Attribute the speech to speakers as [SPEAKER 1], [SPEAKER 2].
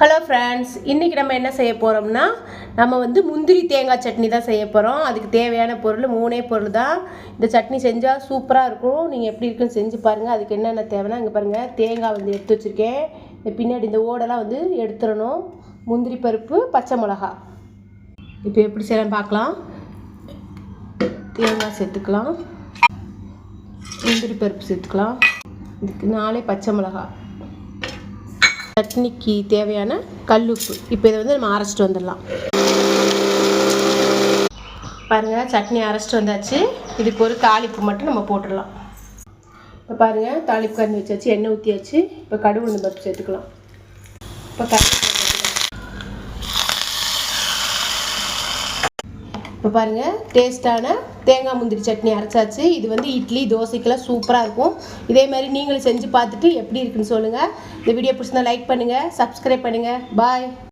[SPEAKER 1] Hello friends இன்றைக்கி நம்ம என்ன செய்ய போகிறோம்னா நம்ம வந்து முந்திரி தேங்காய் சட்னி தான் செய்ய போகிறோம் அதுக்கு தேவையான பொருள் மூணே பொருள் தான். இந்த சட்னி செஞ்சால் சூப்பராக இருக்கும். நீங்கள் எப்படி இருக்குன்னு செஞ்சு பாருங்கள் அதுக்கு என்னென்ன தேவைன்னா இங்கே பாருங்கள் தேங்காய் வந்து எடுத்து வச்சுருக்கேன். இந்த பின்னாடி இந்த ஓடெல்லாம் வந்து எடுத்துடணும். முந்திரி பருப்பு பச்சை மிளகா. இப்போ எப்படி செய்யலாம் பார்க்கலாம். தேங்காய் சேர்த்துக்கலாம். முந்திரி பருப்பு சேர்த்துக்கலாம். இதுக்கு நாலே பச்சை மிளகா. சட்னிக்கு தேவையான கல்லுப்பு. இப்போ இதை வந்து நம்ம அரைச்சிட்டு வந்துடலாம். பாருங்கள் சட்னி அரைச்சிட்டு வந்தாச்சு. இதுக்கு ஒரு தாளிப்பு மட்டும் நம்ம போட்டுடலாம். இப்போ பாருங்கள் தாளிப்பு கறி வச்சாச்சு எண்ணெய் ஊற்றியாச்சு இப்போ கடுகு உளுந்து பருப்பு சேர்த்துக்கலாம். இப்போ கடுகு இப்போ பாருங்கள் டேஸ்ட்டான தேங்காய் முந்திரி சட்னி அரைச்சாச்சு. இது வந்து இட்லி தோசைக்கெல்லாம் சூப்பராக இருக்கும். இதே மாதிரி நீங்களும் செஞ்சு பார்த்துட்டு எப்படி இருக்குன்னு சொல்லுங்கள் இந்த வீடியோ பிடிச்சிருந்தா லைக் பண்ணுங்கள் சப்ஸ்கிரைப் பண்ணுங்கள் பாய்